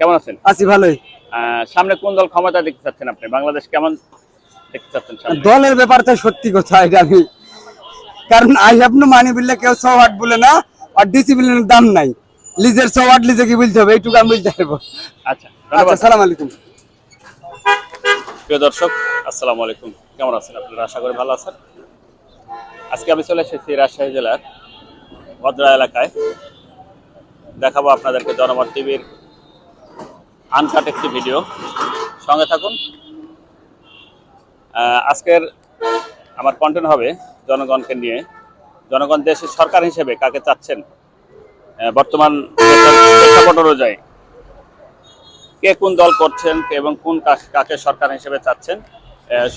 কেমন আছেন? আছি ভালোই। আহ, সামনে কোন দল ক্ষমতা দেখতে চাচ্ছেন আপনি? বাংলাদেশ কেমন দেখতে চাচ্ছেন দলের ব্যাপারটা সত্যি কথা এটা আমি কারণ আই হ্যাভ নো মানি বললে কেউ সব হাট বলে না আর ডিসিপ্লিনের দাম নাই। লিজের সব হাট লিজে কি বলতে হবে এইটুকু আমি বলতে পারব। আচ্ছা আচ্ছা ধন্যবাদ সালাম আলাইকুম। প্রিয় দর্শক আসসালামু আলাইকুম। কেমন আছেন আপনারা? আশা করি ভালো আছেন। আজকে আমি চলে এসেছি রাজশাহী জেলার ভদ্রা এলাকায়। দেখাবো আপনাদেরকে জনমত টিভির আনকাট একটি ভিডিও। সঙ্গে থাকুন। আজকের আমার কন্টেন্ট হবে জনগণকে নিয়ে। জনগণ দেশের সরকার হিসেবে কাকে চাচ্ছেন? বর্তমান প্রেক্ষাপট অনুযায়ী কে কোন দল করছেন এবং কোন কাকে- সরকার হিসেবে চাচ্ছেন?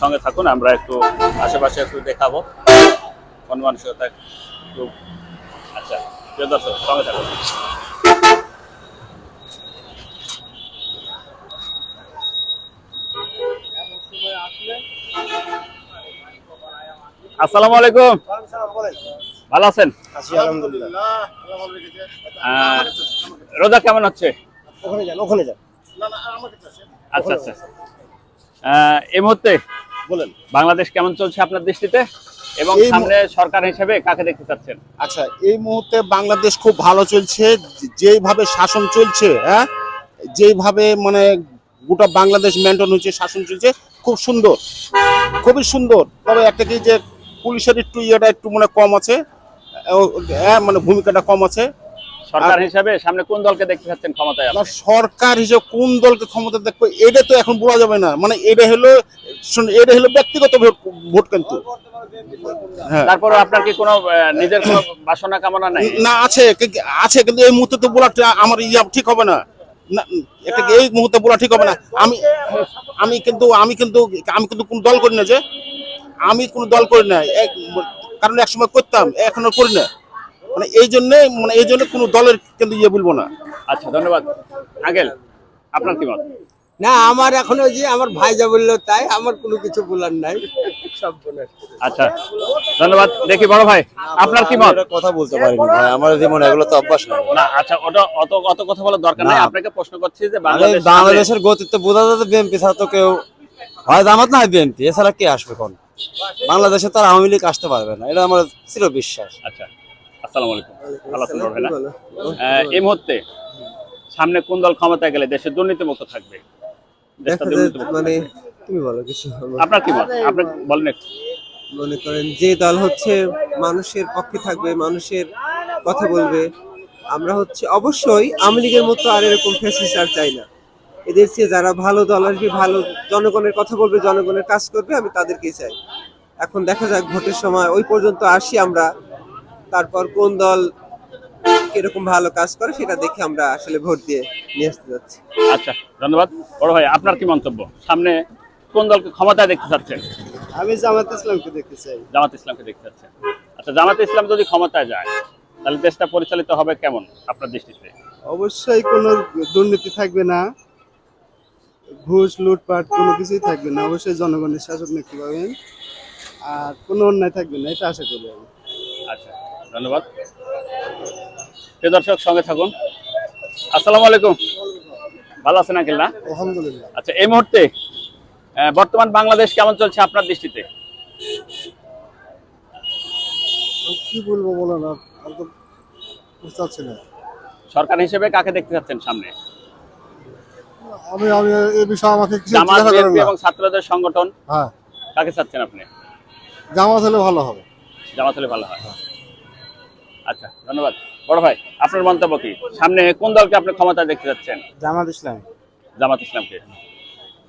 সঙ্গে থাকুন, আমরা একটু আশেপাশে একটু দেখাবো। কোন মানসিকতা একটু আচ্ছা প্রিয় দর্শক, সঙ্গে থাকুন। আসসালামু আলাইকুম। ভালো আছেন? রোজা কেমন হচ্ছে? ওখানে যান ওখানে যান। আচ্ছা আচ্ছা। এই মুহূর্তে বলেন। বাংলাদেশ কেমন চলছে আপনার দৃষ্টিতে? এবং সামনে সরকার হিসেবে কাকে দেখতে চাচ্ছেন? আচ্ছা এই মুহূর্তে বাংলাদেশ খুব ভালো চলছে। যেইভাবে শাসন চলছে হ্যাঁ যেইভাবে মানে গোটা বাংলাদেশ মেনটেন হচ্ছে শাসন চলছে খুব সুন্দর। খুবই সুন্দর। তবে একটা কি যে পুলিশের একটু ইয়েটা একটু মানে কম আছে। মানে ভূমিকাটা কম আছে। সরকার হিসাবে সামনে কোন দলকে দেখতে চাচ্ছেন ক্ষমতায় না, সরকার হিসেবে কোন দলকে ক্ষমতা দেখবে এটা তো এখন বলা যাবে না। মানে এটা হলো এটা হলো ব্যক্তিগত ভোট ভোট কিন্তু। হ্যাঁ। আপনার কি কোনো নিজের কোনো বাসনা কামনা নাই? না আছে আছে কিন্তু এই মুহূর্তে তো বলা আমার ইয়া ঠিক হবে না। এটা এই মুহূর্তে বলা ঠিক হবে না? আমি আমি কিন্তু আমি কিন্তু আমি কিন্তু কোন দল করি না যে আমি কোন দল করি না এক- কারণ এক সময় করতাম এখনও করি না। মানে এই জন্য মানে এই জন্য কোনো দলের কিন্তু ইয়ে বলব না। আচ্ছা ধন্যবাদ। আঙ্কেল আপনার কি মত? না আমার এখন ওই যে আমার ভাই যা বলল তাই আমার কোনো কিছু বলার নাই। আচ্ছা ধন্যবাদ। দেখি বড় ভাই আপনার কি মত? কথা বলতে পারিনি ভাই আমার যেমন এগুলো তো অভ্যাস না। আচ্ছা ওটা অত অত কথা বলার দরকার নাই। আপনাকে প্রশ্ন করছি যে বাংলাদেশের গতি তো বোঝা যাচ্ছে বিএনপি ছাড়া তো কেউ হয় জামাত না হয় বিএনপি এছাড়া কে আসবে কোন বাংলাদেশে তো আর আওয়ামী লীগ আসতে পারবে না। এটা আমার চির বিশ্বাস আচ্ছা আসসালামু আলাইকুম। ভালো। আছেন ভাই না? এই মুহূর্তে সামনে কোন দল ক্ষমতায় গেলে দেশে দুর্নীতিমুক্ত থাকবে? মানে তুমি বলো কিছু আপনার কি মত? আপনি বলেন মনে করেন যে দল হচ্ছে মানুষের পক্ষে থাকবে মানুষের কথা বলবে আমরা হচ্ছে অবশ্যই আওয়ামী লীগের মতো আর এরকম ফেসিস আর চাই না। এদের চেয়ে যারা ভালো দল আসবে ভালো জনগণের কথা বলবে জনগণের কাজ করবে আমি তাদেরকেই চাই। এখন দেখা যাক ভোটের সময় ওই পর্যন্ত আসি আমরা তারপর কোন দল কীরকম ভালো কাজ করে সেটা দেখে আমরা আসলে ভোট দিয়ে নিয়ে আসতে যাচ্ছি। আচ্ছা ধন্যবাদ। বড় ভাই আপনার কি মন্তব্য? সামনে কোন দলকে ক্ষমতায় দেখতে চাচ্ছেন? আমি জামাত ইসলামকে দেখতে চাই। জামাত ইসলামকে দেখতে চাচ্ছেন। আচ্ছা জামাত ইসলাম যদি ক্ষমতায় যায় তাহলে দেশটা পরিচালিত হবে কেমন আপনার দৃষ্টিতে? অবশ্যই কোনো দুর্নীতি থাকবে না। ঘুষ লুটপাট কোনো কিছুই থাকবে না। অবশ্যই জনগণের শাসক দেখতে পাবেন আর কোনো অন্যায় থাকবে না এটা আশা করি আমি। আচ্ছা ধন্যবাদ। প্রিয় দর্শক সঙ্গে থাকুন। আসসালামু আলাইকুম। ভালো আছেন আঙ্কেল না? আলহামদুলিল্লাহ। আচ্ছা এই মুহূর্তে বর্তমান বাংলাদেশ কেমন চলছে আপনার দৃষ্টিতে? কি বলব বলো না আমি তো বুঝতে পারছি না। সরকার হিসেবে কাকে দেখতে চাচ্ছেন সামনে? আমি আমি এই বিষয়ে আমাকে কিছু জামাত বিএনপি এবং ছাত্রদের সংগঠন হ্যাঁ। কাকে চাচ্ছেন আপনি? জামাত হলে ভালো হবে। জামাত হলে ভালো হয়। আচ্ছা ধন্যবাদ। বড় ভাই আপনার মন্তব্য কি? সামনে কোন দলকে আপনি ক্ষমতা দেখতে যাচ্ছেন? জামাত ইসলাম। জামাত ইসলামকে।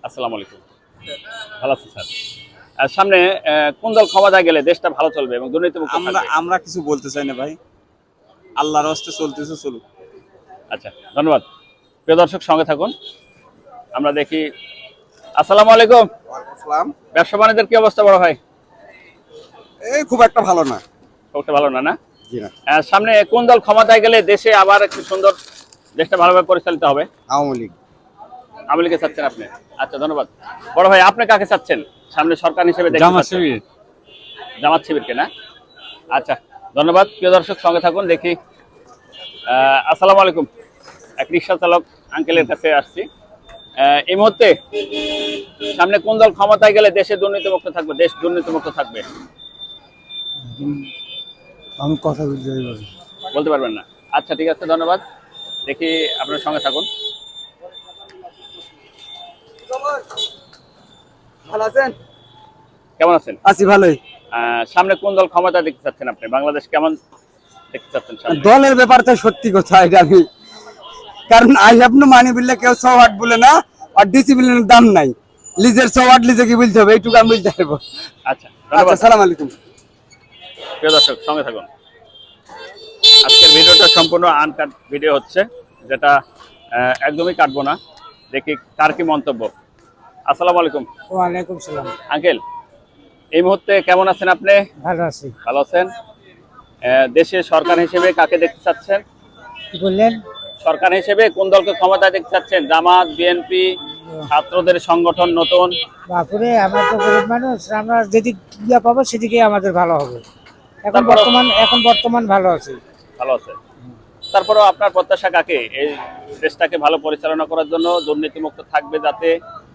আসসালামু আলাইকুম। ভালো আছেন স্যার? আর সামনে আহ, কোন দল ক্ষমতায় গেলে দেশটা ভালো চলবে এবং দুর্নীতিমুক্ত আমরা থাকবে আমরা কিছু বলতে চাই না ভাই। আল্লাহর হস্তে চলতেছে চলুক। আচ্ছা ধন্যবাদ। প্রিয় দর্শক সঙ্গে থাকুন। আমরা দেখি। আসসালামু আলাইকুম। ব্যবসা বাণিজ্যের কি অবস্থা বড় ভাই? এই খুব একটা ভালো না। খুব একটা ভালো না না? জি না। সামনে কোন দল ক্ষমতায় গেলে দেশে আবার একটু সুন্দর দেশটা ভালোভাবে পরিচালিত হবে? আওয়ামী লীগ। আওয়ামী লীগকে চাচ্ছেন আপনি? আচ্ছা ধন্যবাদ। বড় ভাই আপনি কাকে চাচ্ছেন? সামনে সরকার হিসেবে দেখতে জামাত শিবিরকে না? আচ্ছা ধন্যবাদ। প্রিয় দর্শক সঙ্গে থাকুন দেখি। আহ, আসসালামু আলাইকুম। এক রিক্সা চালক আঙ্কেলের কাছে আসছি। এই মুহূর্তে সামনে কোন দল ক্ষমতায় গেলে দেশে দুর্নীতিমুক্ত থাকবে? দেশ দুর্নীতিমুক্ত থাকবে? আমি কথা বলতে বলতে পারবেন না। আচ্ছা ঠিক আছে ধন্যবাদ। দেখি আপনার সঙ্গে থাকুন। ভালো আছেন? কেমন আছেন? আছি ভালোই। আহ, সামনে কোন দল ক্ষমতা দেখতে চাচ্ছেন আপনি? বাংলাদেশ কেমন দেখতে চাচ্ছেন দলের ব্যাপার তো সত্যি কথা এটা আমি কারণ আই হ্যাভ নো মানি বললে কেউ সব হাট বলে না আর ডিসিপ্লিনের দাম নাই। লিজের সব হাট লিজে কি বলতে হবে এইটুকু আমি বলতে পারব। আচ্ছা আচ্ছা সালাম আলাইকুম। প্রিয় দর্শক সঙ্গে থাকুন। আজকের ভিডিওটা সম্পূর্ণ আনকাট ভিডিও হচ্ছে যেটা একদমই কাটবো না। দেখি কার কি মন্তব্য। আসসালামু আলাইকুম। ওয়ালাইকুম সালাম। আঙ্কেল এই মুহূর্তে কেমন আছেন আপনি? ভালো আছি। ভালো আছেন? আহ, দেশের সরকার হিসেবে কাকে দেখতে চাচ্ছেন? কি বললেন? সরকার হিসেবে কোন দলকে ক্ষমতা দেখতে চাচ্ছেন? জামাত বিএনপি ছাত্রদের সংগঠন নতুন? বাপুরে আমরা তো গরিব মানুষ আমরা যেদিক ইয়া পাবো সেদিকে আমাদের ভালো হবে। এখন বর্তমান এখন বর্তমান ভালো আছে। ভালো আছে। তারপরেও আপনার প্রত্যাশা কাকে? এই দেশটাকে ভালো পরিচালনা করার জন্য দুর্নীতিমুক্ত থাকবে যাতে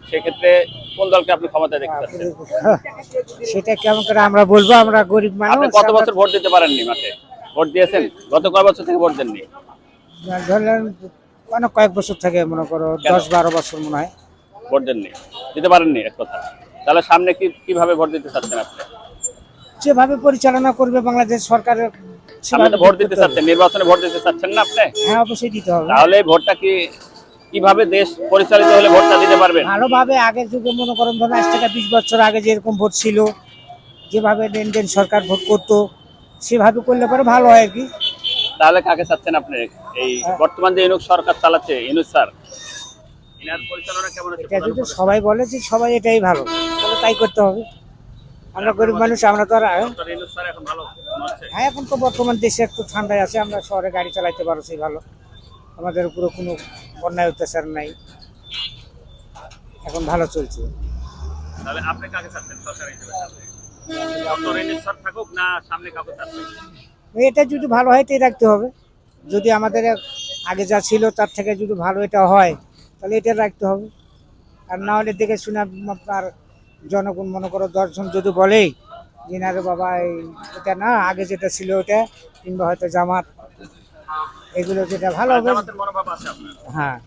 সেক্ষেত্রে কোন দলকে আপনি ক্ষমতায় দেখতে চাচ্ছেন? সেটা কেমন করে আমরা বলব আমরা গরিব আপনি মানুষ কত আমরা- বছর ভোট দিতে পারেননি মাঠে। ভোট দিয়েছেন? গত কয় বছর থেকে ভোট দেননি? ধরলেন অনেক কয়েক বছর থেকে মনে করো? দশ বারো বছর মনে হয়। ভোট দেননি। দিতে পারেননি এক কথা। তাহলে সামনে কি কীভাবে ভোট দিতে চাচ্ছেন আপনি? যেভাবে পরিচালনা করবে বাংলাদেশ সরকারের সেভাবে তো ভোট দিতে চাচ্ছেন নির্বাচনে ভোট দিতে চাচ্ছেন না আপনি? হ্যাঁ অবশ্যই দিতে হবে। তাহলে ভোটটা কি কীভাবে দেশ পরিচালিত হলে ভোটটা দিতে পারবেন? ভালোভাবে আগের যুগে মনে করেন ধরুন আজ থেকে বিশ বছর আগে যেরকম ভোট ছিল যেভাবে লেনদেন সরকার ভোট করতো সেভাবে করলে পরে ভালো হয় আর কি। তাহলে কাকে চাচ্ছেন আপনি? এই বর্তমান যে ইনুক সরকার চালাচ্ছে ইনুক স্যার ইনার পরিচালনা কেমন এটা যদি সবাই বলে যে সবাই এটাই ভালো তাহলে তাই করতে হবে। আমরা গরিব মানুষ আমরা তো আর হ্যাঁ এখন তো বর্তমান দেশে একটু ঠান্ডায় আছে আমরা শহরে গাড়ি চালাইতে পারছি ভালো। আমাদের উপরে কোনো অন্যায় অত্যাচার নাই। এখন ভালো চলছে। তাহলে আপনি কাকে চাচ্ছেন সরকার হিসেবে ডক্টর ইনুক স্যার থাকুক না সামনে চাচ্ছেন এটা যদি ভালো হয় এটাই রাখতে হবে। যদি আমাদের আগে যা ছিল তার থেকে যদি ভালো এটা হয় তাহলে এটা রাখতে হবে। আর না হলে দেখে শুনে আপনার জনগণ মনে করো দর্শন যদি বলে যে না রে বাবা এটা না আগে যেটা ছিল ওটা কিংবা হয়তো জামাত এগুলো যেটা ভালো হবে। হ্যাঁ।